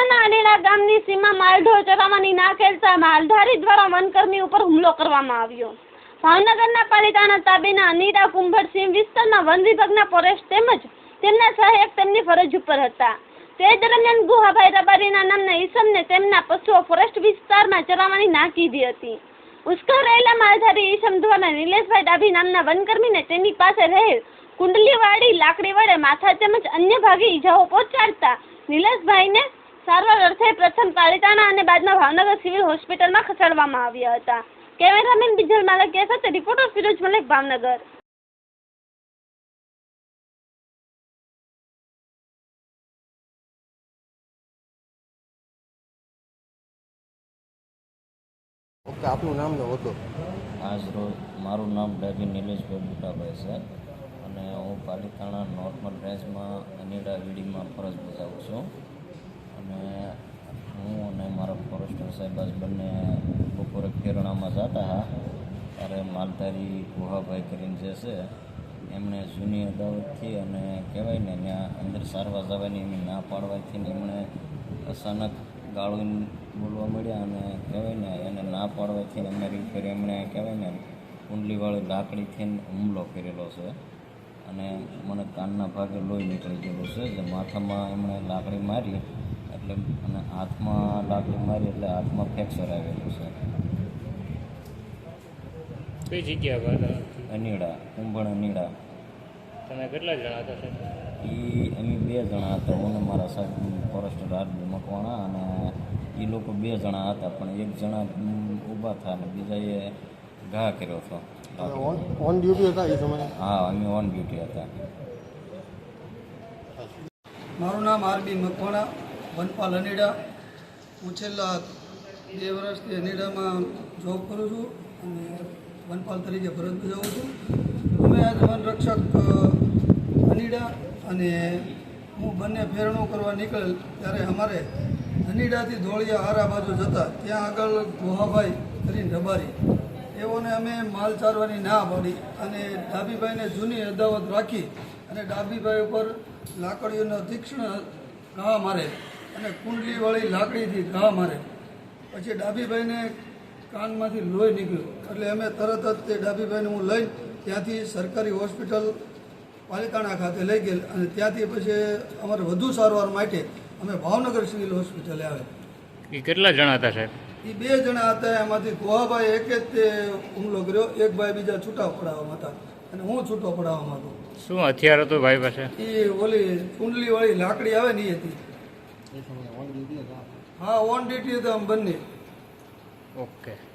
પાલિતાણાના અનેડા ગામની સીમા માલઢોર ચરાવવાની ના ખેલતા માલધારી દ્વારા વનકર્મી ઉપર હુમલો કરવામાં આવ્યો. ભાવનગરના પાલિતાણા તાબેના અનીરા કુંભરસિંહ વિસ્તારના વન વિભાગના ફોરેસ્ટ તેમજ તેમના સહાયક તેમની ફરજ ઉપર હતા. તે દરમિયાન ગુહાભાઈ રબારીના નામના ઈસમને તેમના પશુઓ ફોરેસ્ટ વિસ્તારમાં ચરાવવાની ના કીધી હતી. ઉશ્કેરાયેલા માલધારી ઈસમ દ્વારા નિલેશભાઈ ડાભી નામના વનકર્મીને તેની પાસે રહેલ કુંડલીવાળી લાકડી વડે માથા તેમજ અન્ય ભાગે ઈજાઓ પહોંચાડતા નિલેશભાઈને સારવાર અર્થે પ્રથમ પાલિતાણા અને બાદમાં ભાવનગર સિવિલ હોસ્પિટલમાં ખસેડવામાં આવ્યા હતા. કેમેરામેન બિજલ માલકિયા સાથે રિપોર્ટર ફિરોજ મલિક ભાવનગર. ઓકે આપનું નામ ને હોદ્દો. આજ રોજ મારું નામ ડાબી નિલેશભાઈ બુટાભાઈ છે અને હું પાલિતાણા નોર્મલ રેન્જમાં અનિડા વીડીમાં ફરજ બજાવું છું. અને હું અને મારા ફોરેસ્ટર સાહેબ આજ બંને બપોરે કેરળામાં જતા હતા ત્યારે માલધારી ગુહાભાઈ કરીને જે છે, એમણે જૂની અદાવતથી અને કહેવાય ને, ત્યાં અંદર સારવાર જવાની એમની ના પાડવાથી એમણે અચાનક ગાળું બોલવા મળ્યા અને કહેવાય ને, એને ના પાડવાથી એમને કરી એમણે કહેવાય ને કુંડલીવાળી લાકડીથી હુમલો કરેલો છે. અને મને કાનના ભાગે લોહી નીકળી ગયેલું છે, જે માથામાં એમણે લાકડી મારી એટલે અને હાથમાં લાકડી મારી એટલે હાથમાં ફ્રેક્ચર આવેલું છે. કઈ જગ્યા પર અનીડા કુંભણ અનીડા. તમે કેટલા જણા હતા સાહેબ? એ અમે બે જણા હતા હું અને મારા સાહેબ ફોરેસ્ટર આરબી મકવાણા અને એ લોકો બે જણા હતા પણ એક જણા ઊભા થયા અને બીજાએ ઘા કર્યો હતો. ઓન ઓન ડ્યુટી હતા એ સમયે? હા અમે ઓન ડ્યુટી હતા. મારું નામ આરબી મકવાણા. વનપાલ અનેડા હું છેલ્લા બે વર્ષથી અનેડામાં જોબ કરું છું અને વનપાલ તરીકે ફરજ બજાવું છું. અમે આજે વનરક્ષક અનેડા અને હું બંને ફેરણો કરવા નીકળેલ ત્યારે અમારે અનીડાથી ધોળિયા આરા બાજુ જતા ત્યાં આગળ ગોહાભાઈ કરીને રબારી. એઓને અમે માલ ચારવાની ના પાડી અને ડાબીભાઈને જૂની અદાવત રાખી અને ડાબીભાઈ ઉપર લાકડીઓનો તીક્ષ્ણ ઘા મારે. અને કુંડલીવાળી લાકડીથી ઘા મારે. પછી ડાબીભાઈને કાનમાંથી લોહી નીકળ્યું. એટલે અમે તરત જ તે ડાબીભાઈને હું લઈ ત્યાંથી સરકારી હોસ્પિટલ પાલિતાણા ખાતે લઈ ગયેલ. અને ત્યાંથી પછી અમારે વધુ સારવાર માટે અમે ભાવનગર સિવિલ હોસ્પિટલે આવે. એ કેટલા જણા હતા સાહેબ? એ બે જણા હતા. એમાંથી ગોહાભાઈ એક જ તે હુમલો કર્યો. એક ભાઈ બીજા છૂટા પડાવવામાં હતા. અને હું છૂટો પડાવવામાં હતો. શું હથિયાર હતું ભાઈ પાસે? એ ઓલી કુંડલીવાળી લાકડી આવે ને એ હતી. હા ઓન ડ્યુટી હતા આમ બંને. ઓકે